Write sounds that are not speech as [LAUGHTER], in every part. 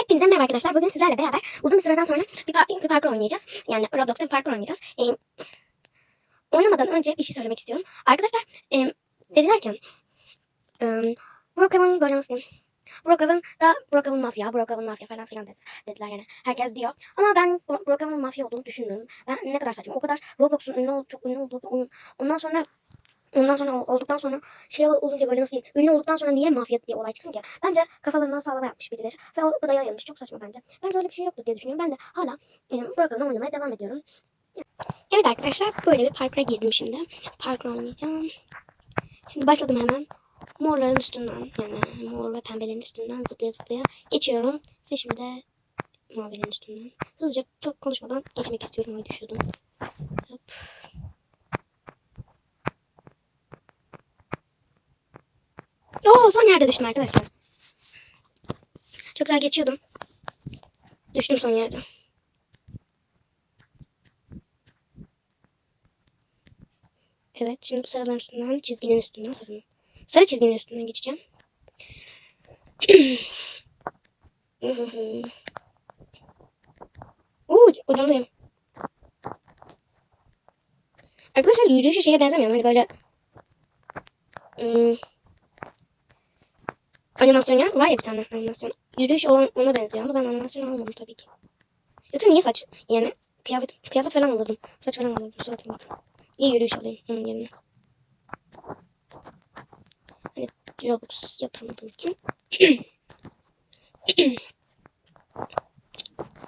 Hepinize merhaba arkadaşlar. Bugün sizlerle beraber uzun bir süreden sonra bir, par- bir parkur oynayacağız. Yani Roblox'ta bir parkur oynayacağız. Ee, oynamadan önce bir şey söylemek istiyorum. Arkadaşlar e, dediler ki e, Brookhaven böyle nasıl? Brookhaven da Brookhaven mafya, Brookhaven mafya falan filan dedi, dediler yani. Herkes diyor. Ama ben Bro- Brookhaven mafya olduğunu düşünmüyorum. Ben ne kadar saçma. O kadar Roblox'un ünlü çok ünlü olduğu bir oyun. Ondan sonra Ondan sonra ol- olduktan sonra şey olunca böyle nasıl diyeyim? Ünlü olduktan sonra niye mafya diye olay çıksın ki? Bence kafalarından sağlama yapmış birileri. Ve o, bu da yayılmış. Çok saçma bence. Bence öyle bir şey yoktur diye düşünüyorum. Ben de hala e, Brookhaven'ı oynamaya devam ediyorum. Evet arkadaşlar böyle bir parkura girdim şimdi. Parkur oynayacağım. Şimdi başladım hemen. Morların üstünden yani mor ve pembelerin üstünden zıplaya zıplaya geçiyorum. Ve şimdi de mavilerin üstünden. Hızlıca çok konuşmadan geçmek istiyorum. Ay düşüyordum. Hop. Oo son yerde düştüm arkadaşlar. Çok güzel geçiyordum. Düştüm son yerde. Evet şimdi bu sarıların üstünden çizginin üstünden sarının. Sarı çizginin üstünden geçeceğim. [CLEARS THROAT] Uuu ucundayım. Arkadaşlar yürüyüşü şeye benzemiyor. Hani böyle ım, animasyon ya. Var ya bir tane animasyon. Yürüyüş o- ona benziyor ama ben animasyon almadım tabii ki. Yoksa niye saç? Yani kıyafet, kıyafet falan alırdım. Saç falan alırdım. Suratım Niye yürüyüş alayım onun yerine? Hani Robux yatırmadığım için. [CLEARS THROAT]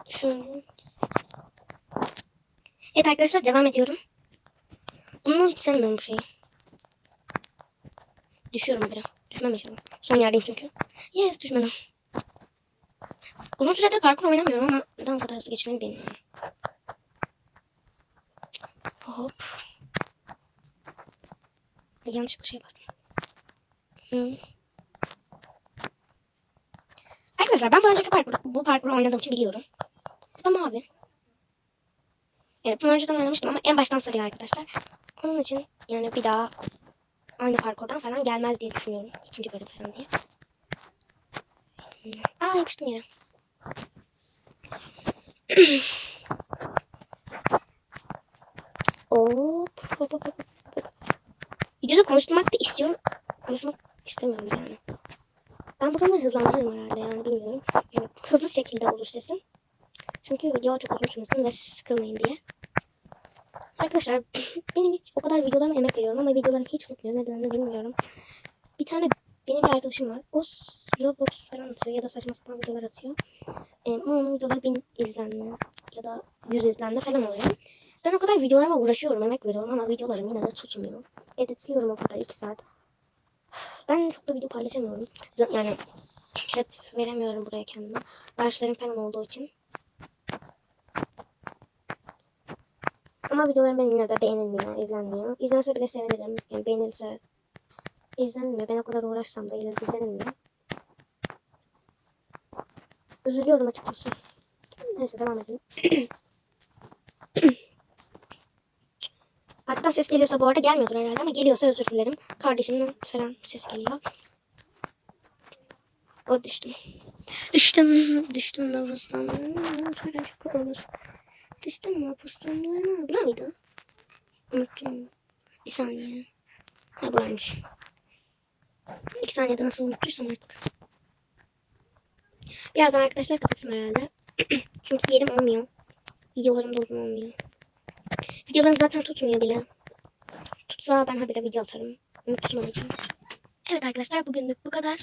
Şöyle. Evet arkadaşlar devam ediyorum. Bunu hiç sevmiyorum bu şeyi. Düşüyorum biraz. Düşmem inşallah. Son yerdeyim çünkü. Yes düşmedim. Uzun süredir parkur oynamıyorum ama neden o kadar hızlı geçtiğini bilmiyorum. Hop. Yanlışlıkla şey bastım. Hı. Arkadaşlar ben bu önceki parkur, bu parkuru oynadığım için biliyorum. Bu da mavi. Evet bunu önceden oynamıştım ama en baştan sarıyor arkadaşlar. Onun için yani bir daha aynı parkurdan falan gelmez diye düşünüyorum. İkinci bölüm falan diye. Aa yapıştım yere. [CLEARS THROAT] Hop, hop, hop. Videoda konuşmak da istiyorum. Konuşmak istemiyorum yani. Ben buraları hızlandırırım herhalde yani bilmiyorum. Yani hızlı şekilde olur sesim. Çünkü video çok uzun sürmesin ve siz sıkılmayın diye. Arkadaşlar benim hiç o kadar videolarıma emek veriyorum ama videolarım hiç tutmuyor. Nedenini bilmiyorum. Bir tane benim bir arkadaşım var. O Roblox falan atıyor ya da saçma sapan videolar atıyor. Ee, onun videoları bin izlenme ya da yüz izlenme falan oluyor. Ben o kadar videolarıma uğraşıyorum, emek veriyorum ama videolarım yine de tutmuyor. Editliyorum o kadar iki saat. Ben çok da video paylaşamıyorum. Yani hep veremiyorum buraya kendime. Derslerim falan olduğu için. Ama videolarım benim yine de beğenilmiyor, izlenmiyor. İzlense bile sevinirim. Yani beğenilse izlenilmiyor. Ben o kadar uğraşsam da izlenilmiyor. Üzülüyorum açıkçası. Neyse devam edelim. [CLEARS THROAT] Arkadan ses geliyorsa bu arada gelmiyordur herhalde ama geliyorsa özür dilerim. Kardeşimden falan ses geliyor. O düştüm. Düştüm. Düştüm davuzdan. Falan çok olur. Düştüm mahpustan. Bura mıydı? Unuttum. Bir saniye. Ha buraymış. İki saniyede nasıl unuttuysam artık. Birazdan arkadaşlar kapatırım herhalde. [CLEARS THROAT] Çünkü yerim olmuyor. Videolarım da uzun olmuyor. Videolarım zaten tutmuyor bile. Tutsa ben habire video atarım. Ama tutmadığı için. Evet arkadaşlar bugünlük bu kadar.